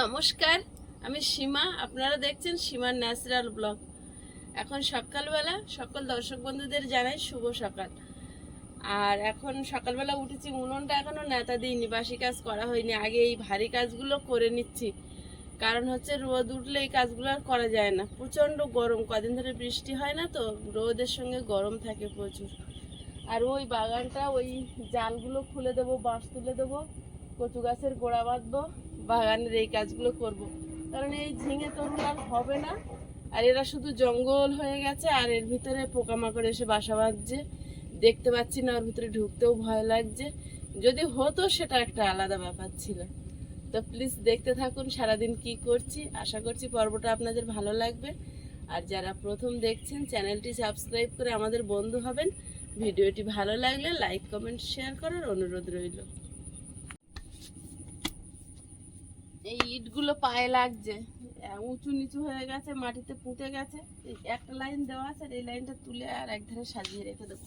নমস্কার, আমি সীমা। আপনারা দেখছেন সীমার ন্যাচারাল ব্লগ। এখন সকালবেলা, সকল দর্শক বন্ধুদের জানাই শুভ সকাল। আর এখন সকালবেলা উঠেছি, উনুনটা এখনও নেতা দিইনি, বাসি কাজ করা হয়নি। আগে এই ভারী কাজগুলো করে নিচ্ছি। কারণ হচ্ছে রোদ উঠলে এই কাজগুলো আর করা যায় না। প্রচণ্ড গরম, কদিন ধরে বৃষ্টি হয় না তো, রোদের সঙ্গে গরম থাকে প্রচুর। আর ওই বাগানটা, ওই জালগুলো খুলে দেবো, বাঁশ তুলে দেবো, কচু গাছের গোড়া বাঁধবো বাগানের এই কাজগুলো করব। কারণ এই ঝিঙে তরুণ আর হবে না। আর এরা শুধু জঙ্গল হয়ে গেছে, আর এর ভিতরে পোকামাকড় এসে বাসা বাঁধছে। দেখতে পাচ্ছি না, ওর ভিতরে ঢুকতেও ভয় লাগছে। যদি হতো, সেটা একটা আলাদা ব্যাপার ছিল। তো প্লিজ দেখতে থাকুন, সারাদিন কি করছি। আশা করছি পর্বটা আপনাদের ভালো লাগবে। আর যারা প্রথম দেখছেন, চ্যানেলটি সাবস্ক্রাইব করে আমাদের বন্ধু হবেন। ভিডিওটি ভালো লাগলে লাইক কমেন্ট শেয়ার করার অনুরোধ রইল। এই ইটগুলো পায়ে লাগছে। উঁচু নিচু হয়ে গেছে, মাটিতে পুঁতে গেছে। একটা লাইন দেওয়া আছে, আর এই লাইনটা তুলে আর এক ধারে সাজিয়ে রেখে দেবো।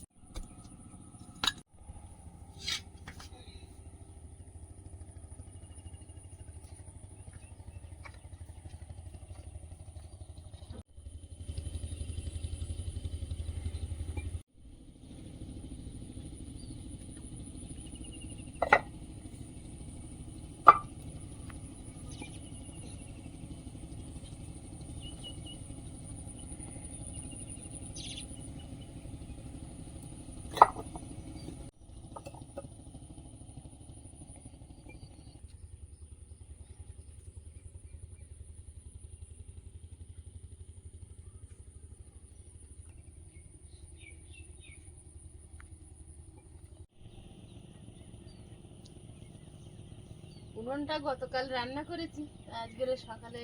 উনুনটা গতকাল রান্না করেছি আজকের সকালে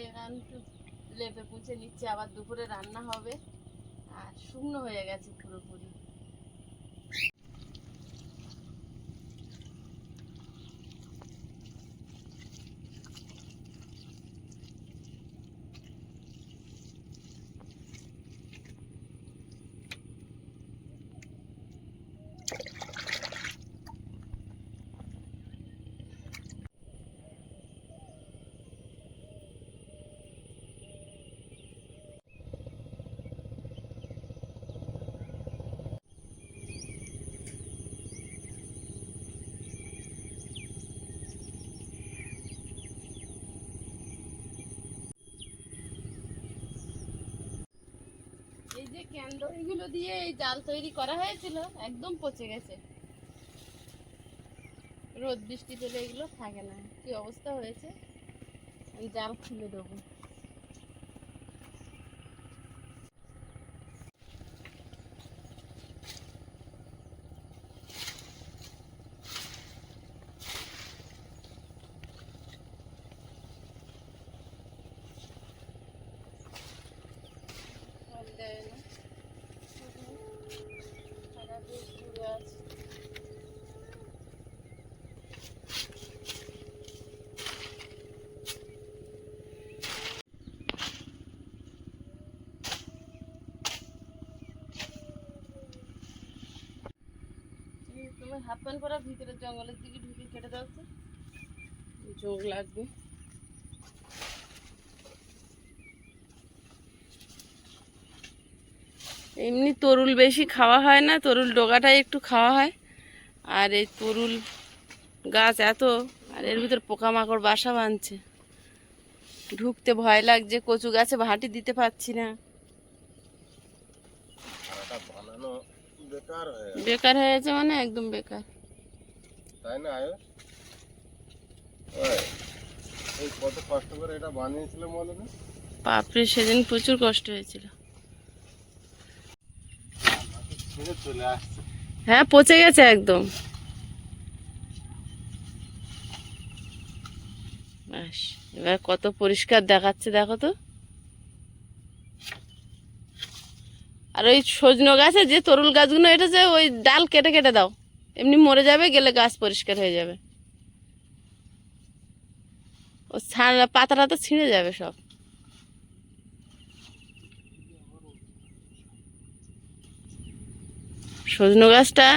লেপে পুঁছে নিচ্ছি, আবার দুপুরে রান্না হবে, আর শুকনো হয়ে গেছে পুরোপুরি। এই যে দিয়ে এই জাল তৈরি করা হয়েছিল, একদম পচে গেছে। রোদ, বৃষ্টি পেলে এগুলো থাকে না, কি অবস্থা হয়েছে? এই জাল খুলে দেবো ফল দেয় না শুধু সারা বেশ ঘুরে আছে তুমি হাফ পরা ভিতরে জঙ্গলের দিকে ঢুকে কেটে দাও তো যোগ লাগবে। এমনি তরুল বেশি খাওয়া হয় না, তরুল ডোগাটাই একটু খাওয়া হয়। আর এই তরুল গাছ এত, আর এর ভিতর পোকামাকড় বাসা বাঁধছে। ঢুকতে ভয় লাগছে, কচু গাছে ভাটি দিতে পারছি না। বেকার হয়ে বেকার হয়েছে মানে একদম বেকার। তাই না আয়ুষ? ওই, এই কত কষ্ট করে এটা বানিয়েছিলাম বলো না বাপরে সেদিন প্রচুর কষ্ট হয়েছিল। চলে আসছে। হ্যাঁ পচে গেছে একদম। এবার কত পরিষ্কার দেখাচ্ছে দেখো তো। আর ওই সজনো গাছে যে তরুল গাছগুলো, এটা যে ওই ডাল কেটে কেটে দাও। এমনি মরে যাবে, গেলে গাছ পরিষ্কার হয়ে যাবে। ও পাতাটা তো ছিঁড়ে যাবে সব। সজনো গাছটা,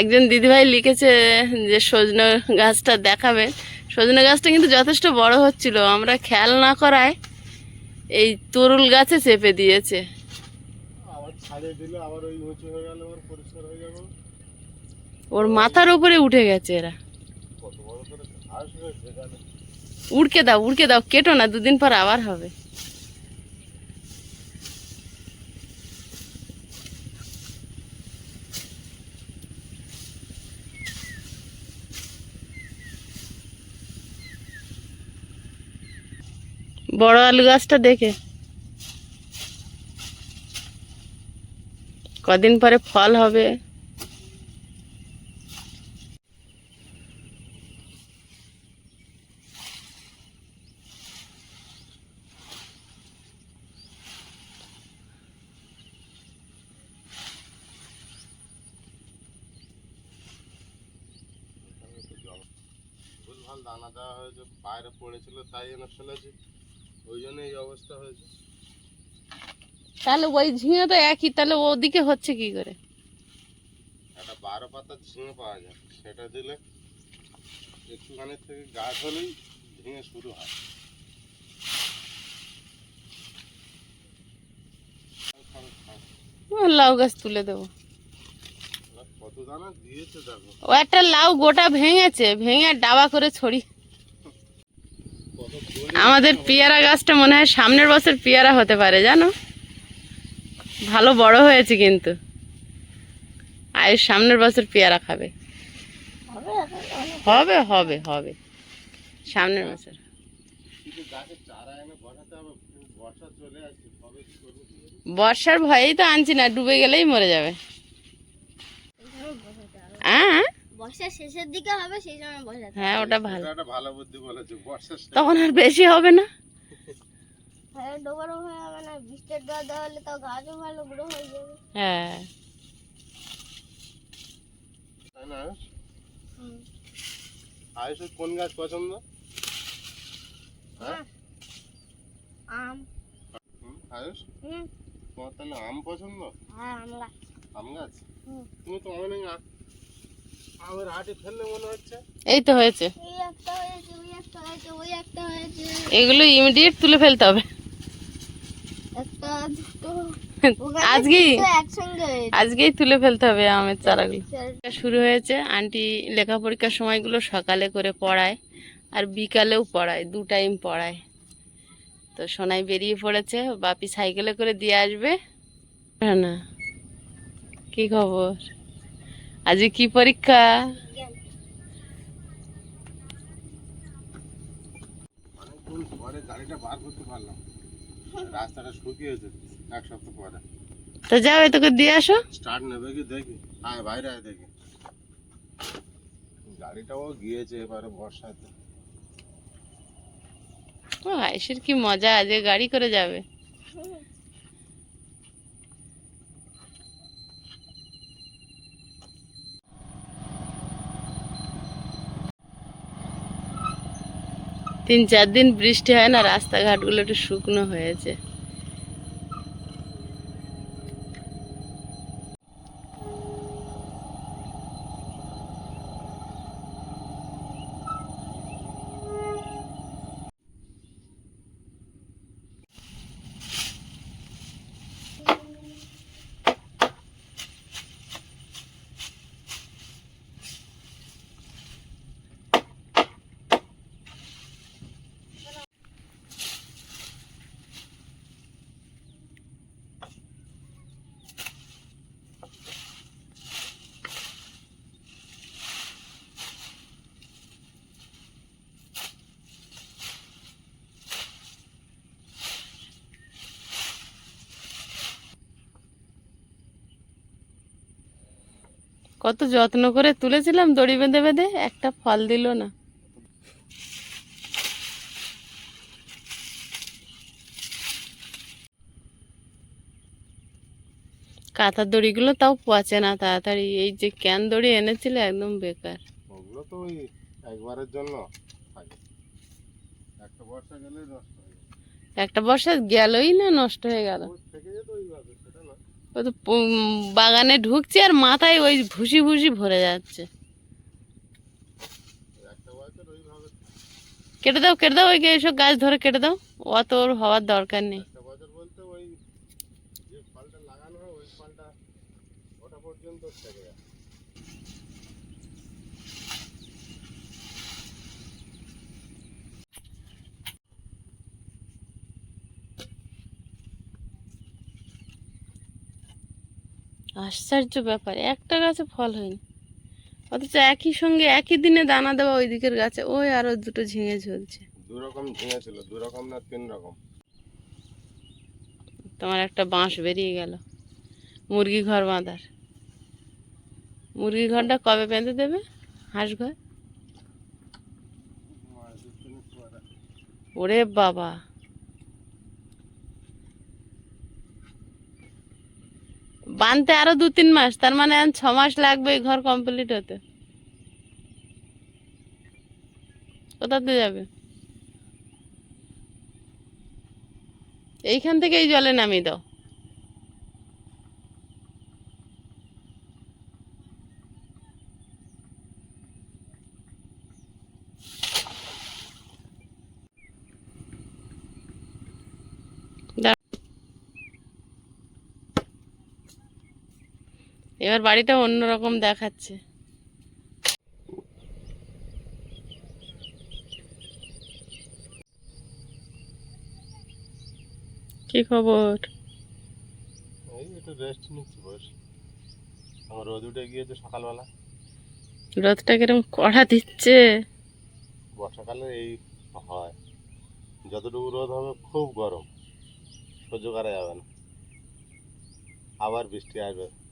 একজন দিদিভাই লিখেছে যে সজনো গাছটা দেখাবে। সজনে গাছটা কিন্তু যথেষ্ট বড় হচ্ছিল, আমরা খেয়াল না করায় এই তরুল গাছে চেপে দিয়েছে। ছাড়িয়ে দিলে আবার ওই উঁচু হয়ে গেলে আবার পরিষ্কার হয়ে যাবে ওর মাথার উপরে উঠে গেছে এরা। কত বড় করে ঘাস হয়েছে এখানে। উড়কে দাও উড়কে দাও কেটো না দুদিন পর আবার হবে। বড় আলু গাছটা দেখে। কদিন পরে ফল হবে। দানা দেওয়া হয়েছে, বাইরে পড়েছিল, তাই এনে ফেলেছি। ওই জন্য এই অবস্থা হয়েছে। তাহলে ওই ঝিঙে তো একই তাহলে ওদিকে হচ্ছে কি করে? একটা বারো পাতার ঝিঙে পাওয়া যায় সেটা দিলে একটুখানি থেকে গাছ হলেই ঝিঙে শুরু হয়। খাও, খাও, খাও। ও লাউ গাছ তুলে দেবো। ও একটা লাউ গোটা ভেঙেছে ভেঙে ডাবা করে ছড়ি। আমাদের পেয়ারা গাছটা মনে হয় সামনের বছর পেয়ারা হতে পারে জানো? ভালো বড় হয়েছে কিন্তু। আর সামনের বছর পেয়ারা খাবে। হবে হবে হবে। সামনের বছর? বর্ষার ভয়েই তো আনছি না ডুবে গেলেই মরে যাবে। হ্যাঁ বর্ষার শেষের দিকে হবে সেই সময় হ্যাঁ ওটা ভালো। এটা একটা ভালো বুদ্ধি বলেছে বর্ষার শেষে। তখন আর বেশি হবে না। হ্যাঁ ডোবারও হয়ে যাবে না বৃষ্টির জল দেওয়া হলে তো গাছও ভালো গ্রো হয়ে যাবে। হ্যাঁ। তাই না আয়ুষের কোন গাছ পছন্দ? হ্যাঁ। আম। হুম, আয়ুষ? তোমার তাহলে আম পছন্দ? হ্যাঁ আম গাছ। আম গাছ? তুমি তো অনেক আমের আটি ফেললে মনে হচ্ছে। এই তো হয়েছে। এই একটা হয়েছে ওই একটা হয়েছে ওই একটা হয়েছে। এগুলো ইমিডিয়েট তুলে ফেলতে হবে। আজকেই তুলে ফেলতে হবে আমের চারাগুলো। চার- শুরু হয়েছে আন্টি লেখা পরীক্ষার সময়গুলো সকালে করে পড়ায় আর বিকালেও পড়ায় দু টাইম পড়ায়। তো সোনাই বেরিয়ে পড়েছে বাপি সাইকেলে করে দিয়ে আসবে। না কি খবর? আজকে কি পরীক্ষা? রাস্তাটা শুকিয়েছে এক সপ্তাহ পরে। তো যাও তোকে দিয়ে আসো। স্টার্ট নেবে কি দেখি। আয় বাইরে আয় দেখি। গাড়িটাও গিয়েছে এবারে বর্ষাতে। ও আইসের কি মজা আজ গাড়ি করে যাবে। তিন চার দিন বৃষ্টি হয় না রাস্তাঘাটগুলো একটু শুকনো হয়েছে। কত যত্ন করে তুলেছিলাম দড়ি বেঁধে বেঁধে একটা ফল দিল না। কাঁথার দড়িগুলো তাও পচে না তাড়াতাড়ি এই যে ক্যান দড়ি এনেছিলে একদম বেকার। ওগুলো তো ওই একবারের জন্য একটা বর্ষা গেলে নষ্ট একটা বর্ষা গেলই না নষ্ট হয়ে গেল। থেকে যেত ওইভাবে। ও তো বাগানে ঢুকছে আর মাথায় ওই ভুসি ভুসি ভরে যাচ্ছে। কেটে দাও কেটে দাও, ওই এইসব গাছ ধরে কেটে দাও। অত ওর হওয়ার দরকার নেই। পর্যন্ত বছর বলতে ওই যে ফলটা লাগানো হয় ওই ফলটা ওটা পর্যন্ত থেকে যায় আশ্চর্য ব্যাপার একটা গাছে ফল হয়নি। অথচ একই সঙ্গে একই দিনে দানা দেওয়া ওই দিকের গাছে ওই আরও দুটো ঝিঙে ঝুলছে। দু রকম ঝিঙে ছিল দু রকম না তিন রকম? তোমার একটা বাঁশ বেরিয়ে গেল মুরগি ঘর বাঁধার। মুরগি ঘরটা কবে বেঁধে দেবে? হাঁস ঘর? ওরে বাবা! বানতে আরও দু তিন মাস, তার মানে ছ মাস লাগবে ঘর কমপ্লিট হতে। কোথাতে যাবে? এইখান থেকে এই জলে নামিয়ে দাও। এবার বাড়িটা অন্যরকম দেখাচ্ছে। কি খবর? এই একটু রেস্ট নিচ্ছি বস। আমার রোদ উঠে গিয়েছে সকালবেলা। কিরম কড়া দিচ্ছে? বর্ষাকালে এই হয়। যতটুকু রোদ হবে খুব গরম। সহ্য করা যাবে না। আবার বৃষ্টি আসবে।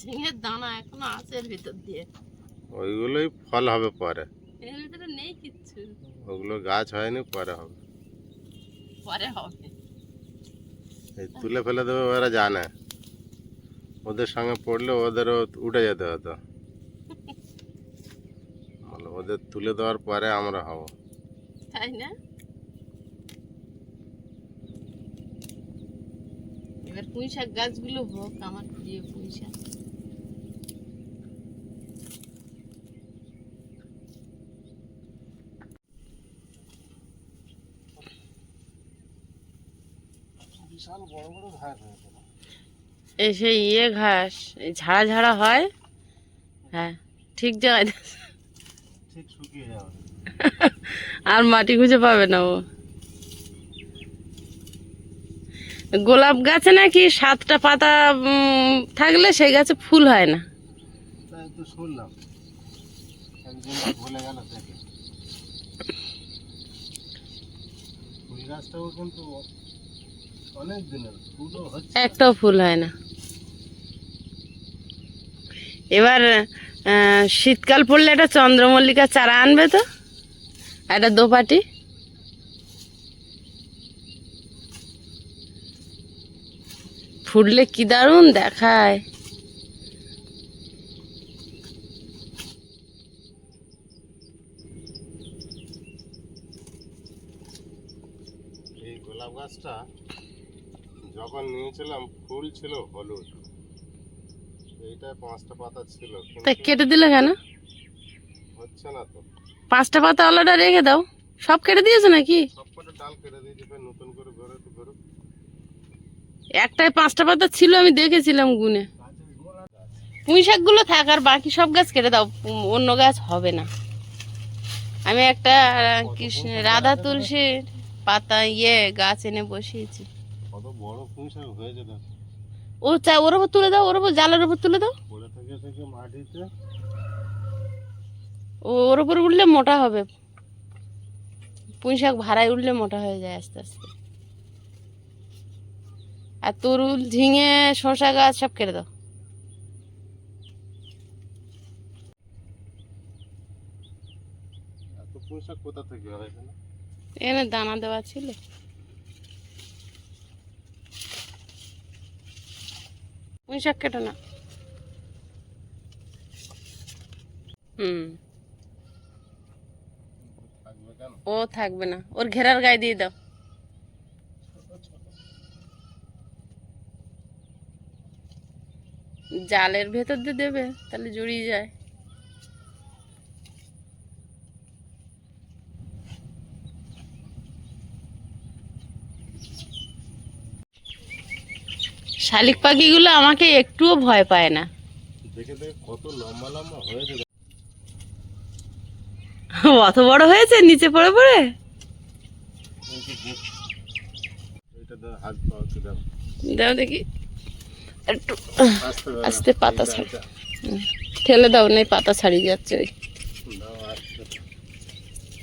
ঝিঙের দানা এখনও আছে এর ভিতর দিয়ে। ওইগুলোই ফল হবে পরে। এর ভিতরে নেই কিচ্ছু। ওগুলো গাছ হয়নি পরে হবে। পরে হবে। এই তুলে ফেলে দেবে ওরা জানে। ওদের সঙ্গে পড়লে ওদেরও উঠে যেতে হতো। ওদের তুলে দেওয়ার পরে আমরা হব। তাই না? এবার পুঁই শাক গাছগুলো হোক আমার প্রিয় পুঁই শাক বিশাল বড় বড় ঘাস হয়েছে এই সেই ইয়ে ঘাস এই ঝাড়া ঝাড়া হয়? হ্যাঁ ঠিক জায়গায় ঠিক শুকিয়ে যাবে। আর মাটি খুঁজে পাবে না ও। গোলাপ গাছে নাকি সাতটা পাতা থাকলে সেই গাছে ফুল হয় না। ফুল গাছটাও কিন্তু অনেক দিনের ফুলও হচ্ছে একটাও ফুল হয় না। এবার শীতকাল পড়লে একটা চন্দ্রমল্লিকা চারা আনবে তো? একটা দোপাটি। ফুটলে কি দারুণ দেখায় এই গোলাপ গাছটা যখন নিয়েছিলাম ফুল ছিল হলুদ। এইটা পাঁচটা পাতা ছিল তা কেটে দিলে কেন? হচ্ছে না তো। পাঁচটা পাতা আলাদা রেখে দাও। সব কেটে দিয়েছ নাকি? সবকটা ডাল কেটে নতুন করে ঘরে তো ঘরে একটাই পাঁচটা পাতা ছিল আমি দেখেছিলাম গুনে। পুঁই শাকগুলো থাক আর বাকি সব গাছ কেটে দাও অন্য গাছ হবে না। আমি একটা কৃষ্ণ রাধা তুলসীর পাতা ইয়ে গাছ এনে বসিয়েছি। কত বড় পুঁই হয়েছে দেখ ও চা ওর উপর তুলে দাও ওর উপর জালের উপর তুলে দাও। পড়ে থেকে থেকে মাটিতে। ও ওর উপর উঠলে মোটা হবে। পুঁই শাক ভাড়ায় উঠলে মোটা হয়ে যায় আস্তে আস্তে। আর তরুল ঝিঙে শসা গাছ সব কেটে দাও। এখানে দানা দেওয়া ছিল। পুঁই শাক কেটে না হুম। ও থাকবে না। ওর ঘেরার গায়ে দিয়ে দাও। জালের ভেতর দিয়ে দেবে, তাহলে জড়িয়ে যায়। শালিক পাখিগুলো আমাকে একটুও ভয় পায় না। দেখে দেখে কত লম্বা লম্বা হয়েছে। অত বড় হয়েছে? নিচে পড়ে পড়ে? দাও দেখি। একটু আস্তে পাতা ছাড়। ঠেলে দাও নেই পাতা ছাড়িয়ে যাচ্ছে ওই।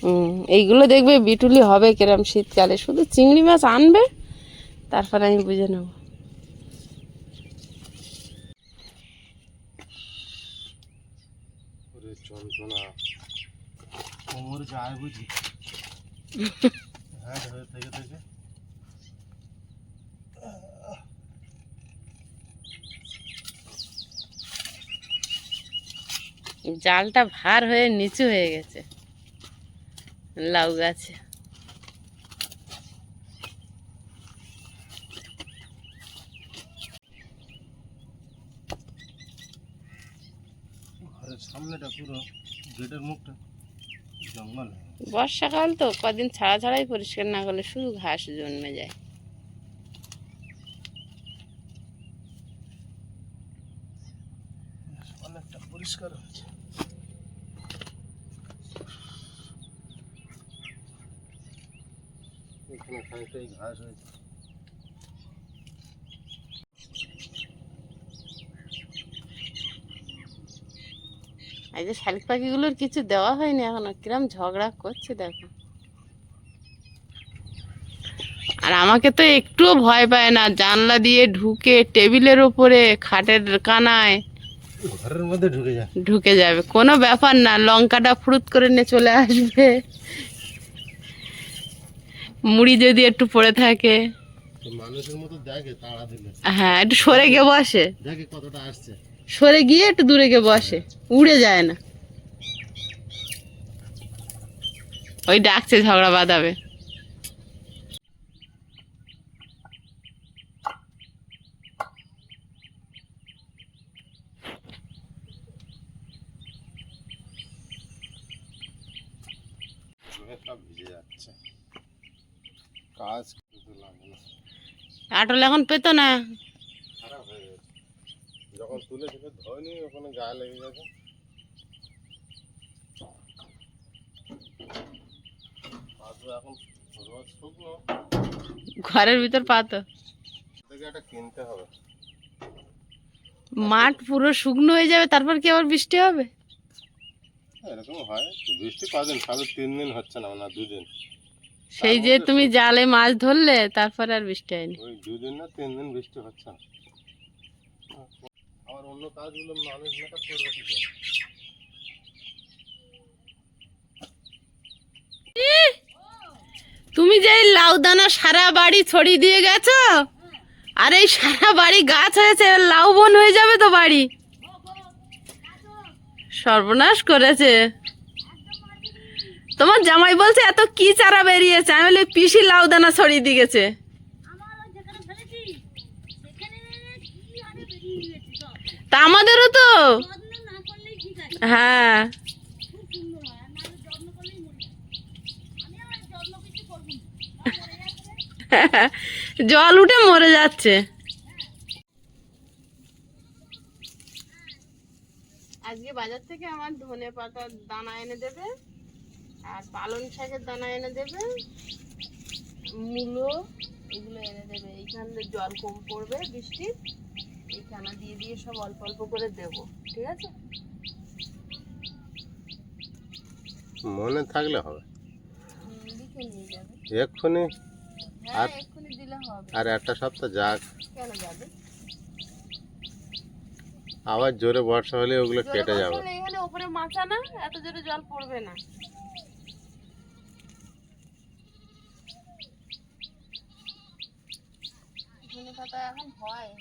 হুম এইগুলো দেখবে বিটুলি হবে কিরম শীতকালে। শুধু চিংড়ি মাছ আনবে তারপরে আমি বুঝে নেব। ওরে যন্ত্রণা কোমর যায় বুঝি? হ্যাঁ ধরে থেকে থেকে। জালটা ভার হয়ে নিচু হয়ে গেছে। লাউ গাছে। ঘরের সামনেটা পুরো গেটের মুখটা জঙ্গল বর্ষাকাল তো কদিন ছাড়া ছাড়াই পরিষ্কার না করলে শুধু ঘাস জন্মে যায়। অনেকটা পরিষ্কার হয়েছে। এখানে ঘাস হয়েছে। এই যে শালিক পাখিগুলোর কিছু দেওয়া হয়নি এখনও কিরম ঝগড়া করছে দেখো। আর আমাকে তো একটুও ভয় পায় না জানলা দিয়ে ঢুকে টেবিলের ওপরে খাটের কানায় ঘরের মধ্যে ঢুকে যায়। ঢুকে যাবে। কোনো ব্যাপার না লঙ্কাটা ফুরুত করে নিয়ে চলে আসবে। মুড়ি যদি একটু পড়ে থাকে। মানুষের মতো দেখে তাড়া দিলে। হ্যাঁ একটু সরে গিয়ে বসে। দেখে কতটা আসছে। সরে গিয়ে একটু দূরে গিয়ে বসে। উড়ে যায় না। ওই ডাকছে ঝগড়া বাঁধাবে। কাজ আটল এখন পেতো না। যখন তুলে থেকে ধোয়নি ওখানে গায়ে লেগে গেছে। ঘরের ভিতর পাতো কিনতে হবে। মাঠ পুরো শুকনো হয়ে যাবে তারপর কি আবার বৃষ্টি হবে? এরকম হয়। বৃষ্টি কদিন সবে তিন দিন হচ্ছে না না দুদিন। সেই যে তুমি জালে মাছ ধরলে তারপর আর বৃষ্টি হয়নি। ওই দুদিন না তিন দিন বৃষ্টি হচ্ছে না। আমার অন্য কাজগুলো মানুষ মেকআপ করবে কি করে? তুমি যে লাউ দানা সারা বাড়ি ছড়িয়ে দিয়ে গেছো? আর এই সারা বাড়ি গাছ হয়েছে লাউ বন হয়ে যাবে তো বাড়ি? সর্বনাশ করেছে। তোমার জামাই বলছে, এত কি চারা বেরিয়েছে? আমি বলি, পিসি লাউ দানা ছড়িয়ে দিয়ে গেছে। তা আমাদেরও তো। হ্যাঁ। জল উঠে মরে যাচ্ছে। আজকে বাজার থেকে আমার ধনে পাতার দানা এনে দেবে, আর পালং শাকের দানা এনে দেবে, মূলো এগুলো এনে দেবে। এইখানে জল কম পড়বে বৃষ্টি এইখানে দিয়ে দিয়ে সব অল্প অল্প করে দেবো ঠিক আছে? মনে থাকলে হবে। এক্ষুনি হ্যাঁ আর- এক্ষুনি দিলে হবে। আর একটা সপ্তাহ যাক। কেন যাবে? আবার জোরে বর্ষা হলে ওগুলো কেটে যাবে। এখানে উপরে মাচা না এত জোরে জল পড়বে না। ধনে পাতা এখন হয়।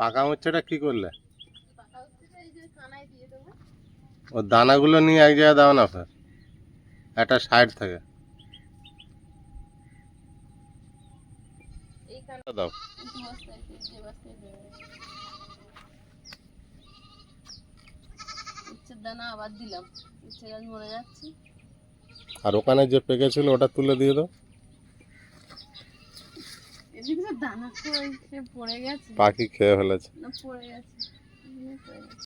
পাকা মুচ্ছাটা কি করলে? ও দানাগুলো নিয়ে এক জায়গায় দাও না ফের একটা সাইড থেকে। দাও। দানা আবার দিলাম। মরে যাচ্ছে। আর ওখানে যে পেকেছিল ওটা তুলে দিয়ে দাও এদিকে তো দানা পড়ে গেছে পাখি খেয়ে ফেলেছে না পড়ে গেছে পড়ে গেছে।